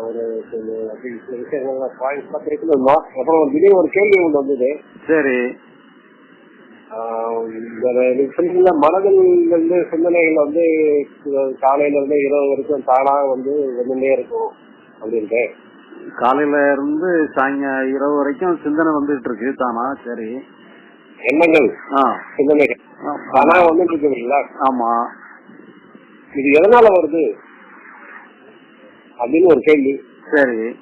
ஒரு சில இருந்தோம் அப்புறம் திடீர்னு ஒரு கேள்வி ஒன்று வந்தது. சரி. சொன்னீங்கல்ல மனதில் வந்து சிந்தனைகள் வந்து காலையில இருந்து இரவு வரைக்கும் தானா வந்து வந்துட்டே இருக்கும் அப்படின்ட்டு. காலையில இருந்து சாயங்க இரவு வரைக்கும் சிந்தனை வந்துட்டு இருக்கு தானா? சரி. எண்ணங்கள் சிந்தனைகள் தானா வந்துட்டு இருக்குங்களா ஆமா. இது எதனால வருது? அப்படின்னு ஒரு கேள்வி. சரி.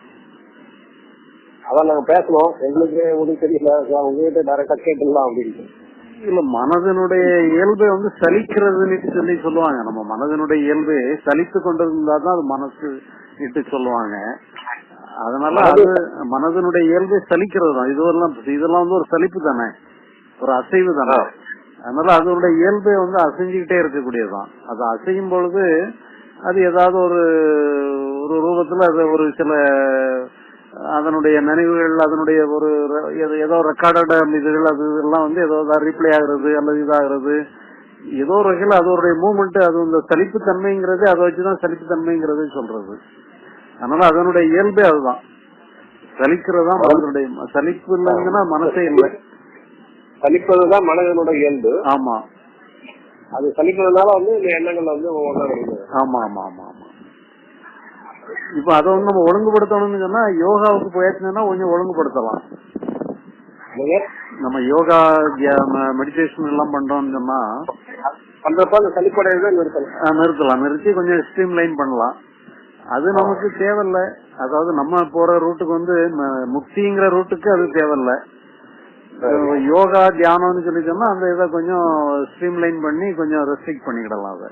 அதான் நாங்க பேசணும் எங்களுக்கு ஒன்றும் தெரியல. உங்ககிட்ட டைரக்டா கேட்டுடலாம் அப்படின்ட்டு. இல்ல மனதனுடைய இயல்பை வந்து சலிக்கிறதுன்னு சொல்லி சொல்லுவாங்க. நம்ம மனதனுடைய இயல்பு சலித்து கொண்டிருந்தா தான் அது மனசு இட்டு சொல்லுவாங்க. அதனால அது மனதனுடைய இயல்பை சலிக்கிறது தான். இதுவெல்லாம் இதெல்லாம் வந்து ஒரு சலிப்பு தானே? ஒரு அசைவு தானே? அதனால அதனுடைய இயல்பை வந்து அசைஞ்சுக்கிட்டே இருக்கக்கூடியதுதான். அது அசையும் பொழுது அது ஏதாவது ஒரு ஒரு ரூபத்துல அது ஒரு சில அதனுடைய நினைவுகள் அதனுடைய ஒரு ஏதோ- ரெக்கார்டட் இதுகள் அது இதெல்லாம் வந்து ஏதோ ரீப்ளே ஆகுறது அல்லது இதாகிறது. ஏதோ ஒரு வகையில் அதோடைய மூமெண்ட் அது இந்த சலிப்பு தன்மைங்கிறது அதை வச்சுதான் சலிப்பு தன்மைங்கிறது சொல்றது. அதனால அதனுடைய இயல்பே அதுதான். சலிக்கிறது தான் மனதனுடைய சலிப்பு இல்லைங்கன்னா மனசே இல்லை. சலிப்பதுதான் மனதனோட இயல்பு. ஆமா. அது சலிப்பதுனால வந்து இந்த எண்ணங்கள் வந்து ஆமா ஆமா ஆமா. இப்ப அதை வந்து நம்ம ஒழுங்குபடுத்தணும்னு சொன்னா யோகாவுக்கு போயாச்சுன்னா கொஞ்சம் ஒழுங்குபடுத்தலாம். நம்ம யோகா மெடிடேஷன் எல்லாம் பண்றோம்னு சொன்னா பண்றப்ப அந்த சலிப்படையதை நிறுத்தலாம் நிறுத்தலாம். நிறுத்தி கொஞ்சம் ஸ்ட்ரீம் லைன் பண்ணலாம். அது நமக்கு தேவையில்ல. அதாவது நம்ம போற ரூட்டுக்கு வந்து முக்திங்கிற ரூட்டுக்கு அது தேவையில்ல. யோகா தியானம்னு சொல்லி சொன்னா அந்த இதை கொஞ்சம் ஸ்ட்ரீம் லைன் பண்ணி கொஞ்சம் ரெஸ்ட்ரிக்ட் பண்ணிக்கிடலாம் அதை.